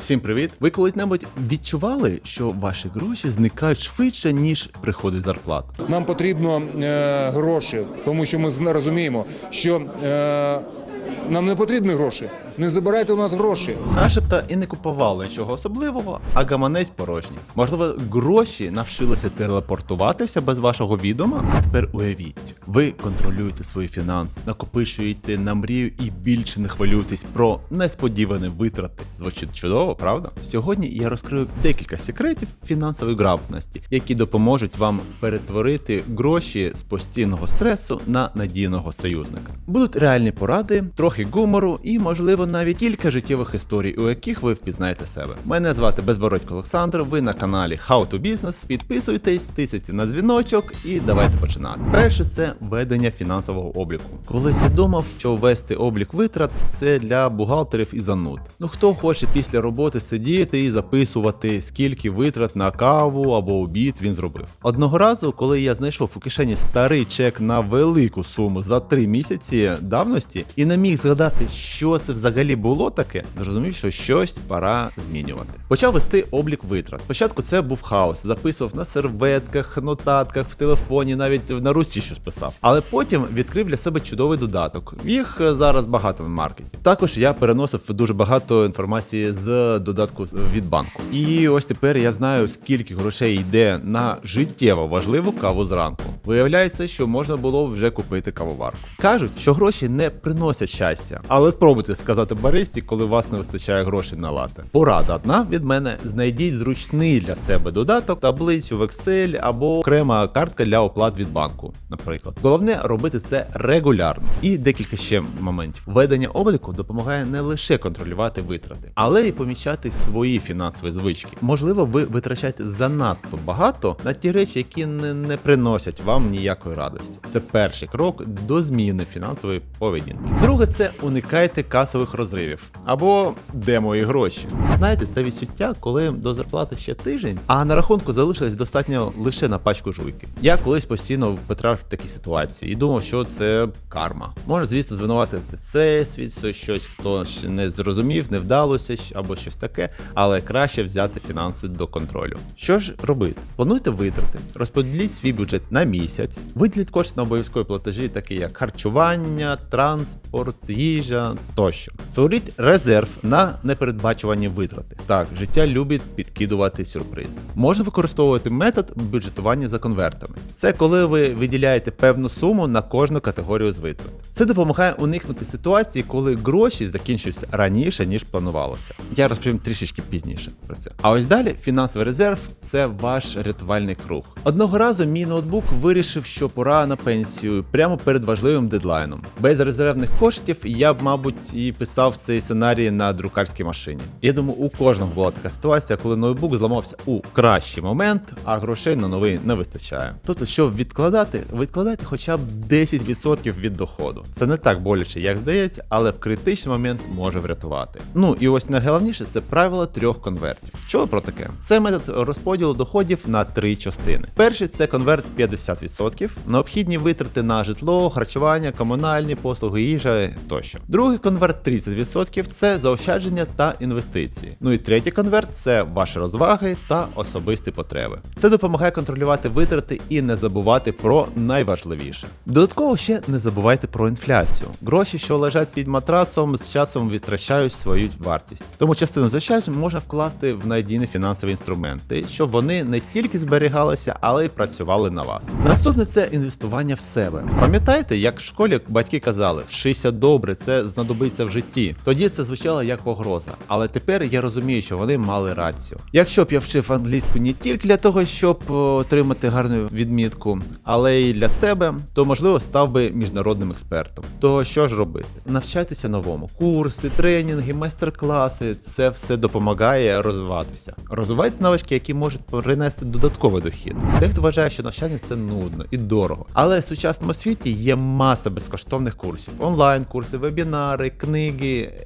Всім привіт! Ви коли-небудь відчували, що ваші гроші зникають швидше, ніж приходить зарплата? Нам потрібно е, гроші, тому що ми розуміємо, що е, нам не потрібні гроші. Не забирайте у нас гроші. Начебто і не купували нічого особливого, а гаманець порожній. Можливо, гроші навчилися телепортуватися без вашого відома. А тепер уявіть, ви контролюєте свої фінанси, накопичуєте на мрію і більше не хвилюєтесь про несподівані витрати. Звучить чудово, правда? Сьогодні я розкрию декілька секретів фінансової грамотності, які допоможуть вам перетворити гроші з постійного стресу на надійного союзника. Будуть реальні поради, трохи гумору і, можливо, навіть кілька життєвих історій, у яких ви впізнаєте себе. Мене звати Безбородько Олександр. Ви на каналі How to Business. Підписуйтесь, тисяйте на дзвіночок і давайте починати. Перше це ведення фінансового обліку. Колись я думав, що вести облік витрат це для бухгалтерів і зануд. Ну хто хоче після роботи сидіти і записувати, скільки витрат на каву або обід він зробив. Одного разу, коли я знайшов у кишені старий чек на велику суму за три місяці давності і не міг згадати, що це взагалі було таке, зрозумів, що щось пора змінювати. Почав вести облік витрат. Спочатку це був хаос, записував на серветках, нотатках, в телефоні, навіть на руці щось писав. Але потім відкрив для себе чудовий додаток. Їх е, зараз багато в маркеті. Також я переносив дуже багато інформації з додатку від банку. І ось тепер я знаю, скільки грошей йде на життєво важливу каву зранку. Виявляється, що можна було вже купити кавоварку. Кажуть, що гроші не приносять щастя, але спробуйте сказати баристі, коли у вас не вистачає грошей на лате. Порада одна від мене: знайдіть зручний для себе додаток, таблицю в Excel або окрема картка для оплат від банку. Наприклад, головне робити це регулярно. І декілька ще моментів. Ведення обліку допомагає не лише контролювати витрати, але й помічати свої фінансові звички. Можливо, ви витрачаєте занадто багато на ті речі, які не, не приносять вам ніякої радості. Це перший крок до зміни фінансової поведінки. Друге, це уникайте касових розривів або де мої гроші. Знаєте, це відчуття, коли до зарплати ще тиждень, а на рахунку залишилось достатньо лише на пачку жуйки. Я колись постійно потрапив в такі ситуації і думав, що це карма. Можна, звісно, звинуватити це світ, щось хто ще не зрозумів, не вдалося або щось таке, але краще взяти фінанси до контролю. Що ж робити? Плануйте витрати, розподіліть свій бюджет на місяць, виділіть кошти на обов'язкові платежі, такі як харчування, транспорт, їжа тощо. Створіть резерв на непередбачувані витрати. Так, життя любить підкидувати сюрпризи. Можна використовувати метод бюджетування за конвертами. Це коли ви виділяєте певну суму на кожну категорію з витрат. Це допомагає уникнути ситуації, коли гроші закінчуються раніше ніж планувалося. Я розповім трішечки пізніше про це. А ось далі фінансовий резерв це ваш рятувальний круг. Одного разу мій ноутбук вирішив, що пора на пенсію прямо перед важливим дедлайном. Без резервних коштів я б, мабуть, і писав цей сценарій на друкарській машині. Я думаю, у кожного була така ситуація, коли ноутбук зламався у кращий момент, а грошей на новий не вистачає. Тобто, щоб відкладати, відкладайте хоча б 10% від доходу. Це не так боляче, як здається, але в критичний момент може врятувати. Ну і ось найголовніше це правило трьох конвертів. Що про таке? Це метод розподілу доходів на три частини. Перший це конверт 50%, необхідні витрати на житло, харчування, комунальні послуги, їжа тощо. Другий конверт 30% це заощадження та інвестиції. Ну і третій конверт це ваші розваги та особисті потреби. Це допомагає контролювати витрати і не забувати про найважливіше. Додатково ще не забувайте про інфляцію. Гроші, що лежать під матрацом, з часом витрачають свою вартість. Тому частину заощаджень можна вкласти в надійні фінансові інструменти, щоб вони не тільки зберігалися, але й працювали на вас. Наступне це інвестування в себе. Пам'ятаєте, як в школі батьки казали, вчися добре, це знадобиться в житті. Тоді це звучало як погроза. Але тепер я розумію, що вони мали рацію. Якщо б я вчив англійську не тільки для того, щоб отримати гарну відмітку, але й для себе, то можливо став би міжнародним експертом. То що ж робити? Навчайтеся новому. Курси, тренінги, майстер-класи це все допомагає розвиватися. Розвивайте навички, які можуть принести додатковий дохід. Дехто вважає, що навчання це нудно і дорого. Але в сучасному світі є маса безкоштовних курсів: онлайн-курси, вебінари, книги,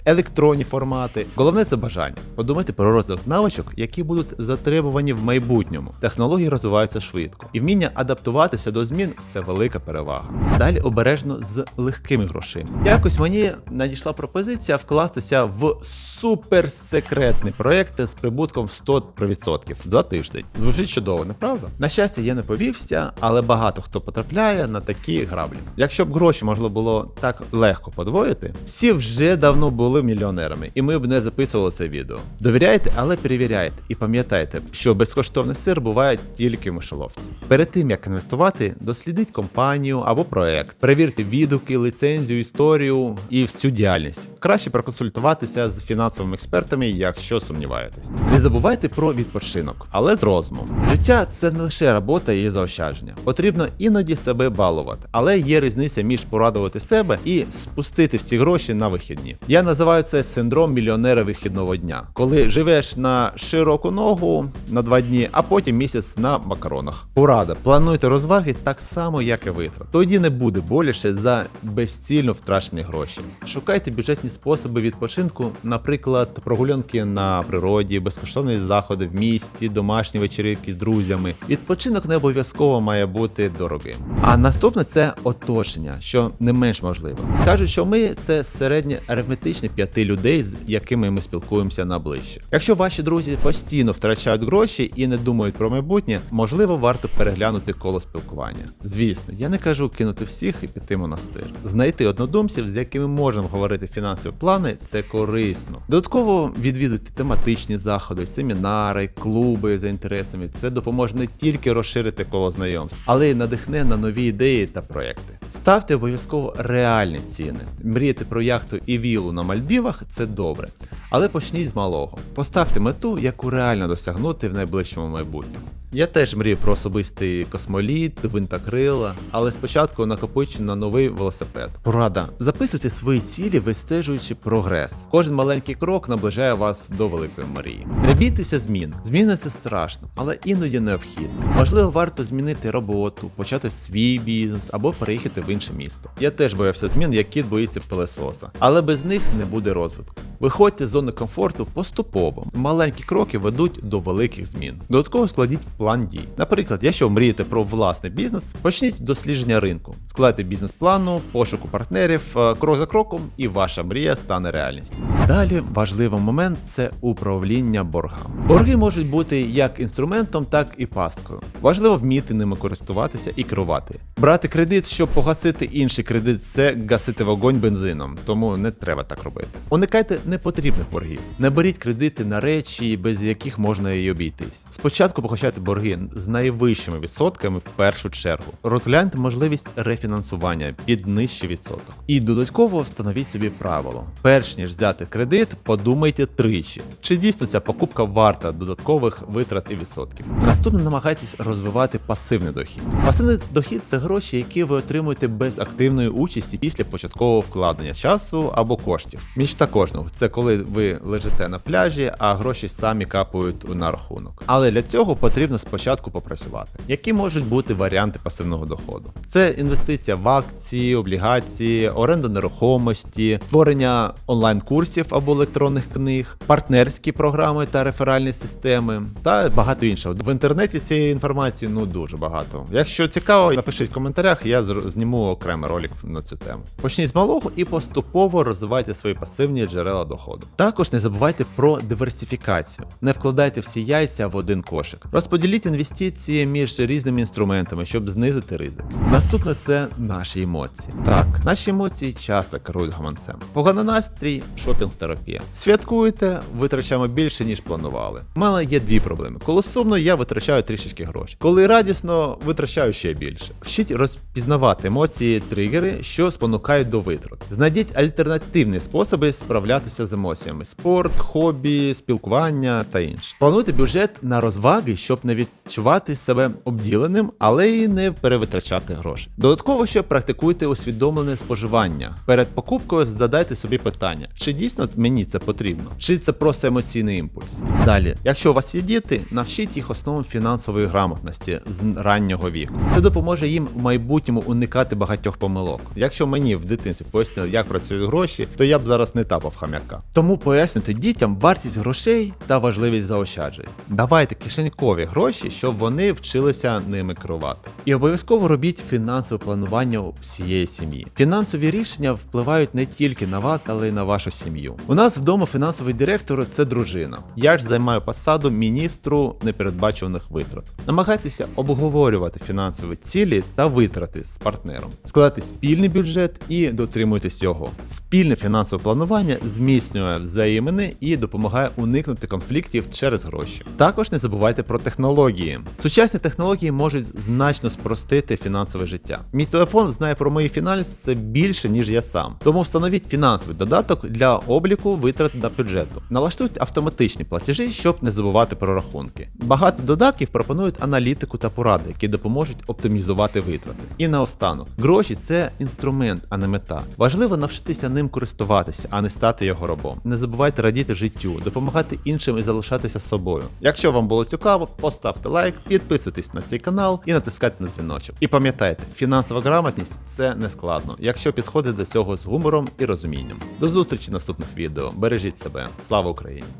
електронні формати. Головне це бажання. Подумайте про розвиток навичок, які будуть затребувані в майбутньому. Технології розвиваються швидко, і вміння адаптуватися до змін це велика перевага. Далі обережно з легкими грошима. Якось мені надійшла пропозиція вкластися в суперсекретний проєкт з прибутком в 100% за тиждень. Звучить чудово, не правда? На щастя, я не повівся, але багато хто потрапляє на такі граблі. Якщо б гроші можна було так легко подвоїти, всі вже давно були мільйонерами, і ми б не записували це відео. Довіряйте, але перевіряйте. І пам'ятайте, що безкоштовний сир буває тільки в мишоловці. Перед тим як інвестувати, дослідіть компанію або проект, перевірте відгуки, лицензію, історію і всю діяльність. Краще проконсультуватися з фінансовими експертами, якщо сумніваєтесь. Не забувайте про відпочинок, але з розумом. Життя це не лише робота і заощадження. Потрібно іноді себе балувати, але є різниця між порадувати себе і спустити всі гроші на вихідні. Я називаю це синдром мільйонера вихідного дня, коли живеш на широку ногу на два дні, а потім місяць на макаронах. Порада: плануйте розваги так само, як і витрат. Тоді не буде боліше за безцільно втрачені гроші. Шукайте бюджетні способи відпочинку, наприклад, прогулянки на природі, безкоштовні заходи в місті, домашні вечірки з друзями. Відпочинок не обов'язково має бути дорогим. А наступне це оточення, що не менш можливо. Кажуть, що ми це середнє арифметичне п'яти людей, з якими ми спілкуємося найближче. Якщо ваші друзі постійно втрачають гроші і не думають про майбутнє, можливо, варто переглянути коло спілкування. Звісно, я не кажу кинути всіх і піти монастир. Знайти однодумців, з якими можемо говорити фінансові плани, це корисно. Додатково відвідуйте тематичні заходи, семінари, клуби за інтересами. Це допоможе не тільки розширити коло знайомств, але й надихне на нові ідеї та проекти. Ставте обов'язково реальні ціни. Мріяти про яхту і вілу на Мальдівах це добре. Але почніть з малого. Поставте мету, яку реально досягнути в найближчому майбутньому. Я теж мрію про особистий космоліт, винтокрила, але спочатку накопичу на новий велосипед. Порада: записуйте свої цілі, вистежуючи прогрес. Кожен маленький крок наближає вас до великої мрії. Не бійтеся змін. Зміни це страшно, але іноді необхідно. Можливо, варто змінити роботу, почати свій бізнес або переїхати в інше місто. Я теж боявся змін, як кіт боїться пилесоса, але без них не буде розвитку. Виходьте з зони комфорту поступово. Маленькі кроки ведуть до великих змін. Додатково складіть дій. Наприклад, якщо мрієте про власний бізнес, почніть дослідження ринку, складайте бізнес-плану, пошуку партнерів, е, крок за кроком, і ваша мрія стане реальністю. Далі важливий момент це управління боргами. Борги можуть бути як інструментом, так і пасткою. Важливо вміти ними користуватися і керувати. Брати кредит, щоб погасити інший кредит, це гасити вогонь бензином, тому не треба так робити. Уникайте непотрібних боргів. Не беріть кредити на речі, без яких можна і обійтись. Спочатку покачайте борги з найвищими відсотками в першу чергу. Розгляньте можливість рефінансування під нижчий відсоток. І додатково встановіть собі правило: перш ніж взяти кредит, подумайте тричі, чи дійсно ця покупка варта додаткових витрат і відсотків. Наступне намагайтесь розвивати пасивний дохід. Пасивний дохід це гроші, які ви отримуєте без активної участі після початкового вкладення часу або коштів. Мічта кожного це коли ви лежите на пляжі, а гроші самі капають на рахунок. Але для цього потрібно спочатку попрацювати. Які можуть бути варіанти пасивного доходу? Це інвестиція в акції, облігації, оренда нерухомості, створення онлайн-курсів або електронних книг, партнерські програми та реферальні системи та багато іншого. В інтернеті цієї інформації ну дуже багато. Якщо цікаво, напишіть коментарях, я зніму окремий ролик на цю тему. Почніть з малого і поступово розвивайте свої пасивні джерела доходу. Також не забувайте про диверсифікацію. Не вкладайте всі яйця в один кошик. Розподіліть інвестиції між різними інструментами, щоб знизити ризик. Наступне це наші емоції. Так, наші емоції часто керують гаманцем. Поганий настрій, шопінг-терапія. Святкуєте, витрачаємо більше, ніж планували. У мене є дві проблеми. Коли сумно, я витрачаю трішечки грошей. Коли радісно, витрачаю ще більше. Вчіть Навчіть розпізнавати емоції, тригери, що спонукають до витрат. Знайдіть альтернативні способи справлятися з емоціями: спорт, хобі, спілкування та інше. Плануйте бюджет на розваги, щоб не відчувати себе обділеним, але й не перевитрачати гроші. Додатково ще практикуйте усвідомлене споживання. Перед покупкою задайте собі питання, чи дійсно мені це потрібно, чи це просто емоційний імпульс. Далі, якщо у вас є діти, навчіть їх основам фінансової грамотності з раннього віку. Це допоможе їм в майбутньому уникати багатьох помилок. Якщо мені в дитинстві пояснили, як працюють гроші, то я б зараз не тапав хам'яка. Тому пояснюйте дітям вартість грошей та важливість заощаджень. Давайте кишенькові гроші, щоб вони вчилися ними керувати. І обов'язково робіть фінансове планування всієї сім'ї. Фінансові рішення впливають не тільки на вас, але й на вашу сім'ю. У нас вдома фінансовий директор це дружина. Я ж займаю посаду міністру непередбачуваних витрат. Намагайтеся обговорювати фінансові цілі та витрати з партнером, складати спільний бюджет і дотримуйтесь його. Спільне фінансове планування зміцнює взаємини і допомагає уникнути конфліктів через гроші. Також не забувайте про технології. Сучасні технології можуть значно спростити фінансове життя. Мій телефон знає про мої фінанси більше ніж я сам. Тому встановіть фінансовий додаток для обліку витрат на бюджету. Налаштуйте автоматичні платежі, щоб не забувати про рахунки. Багато додатків пропонують аналітику та поради, які допоможуть оптимізувати витрати. І наостанок, гроші це інструмент, а не мета. Важливо навчитися ним користуватися, а не стати його рабом. Не забувайте радіти життю, допомагати іншим і залишатися собою. Якщо вам було цікаво, поставте лайк, підписуйтесь на цей канал і натискайте на дзвіночок. І пам'ятайте, фінансова грамотність це не складно, якщо підходить до цього з гумором і розумінням. До зустрічі в наступних відео. Бережіть себе. Слава Україні!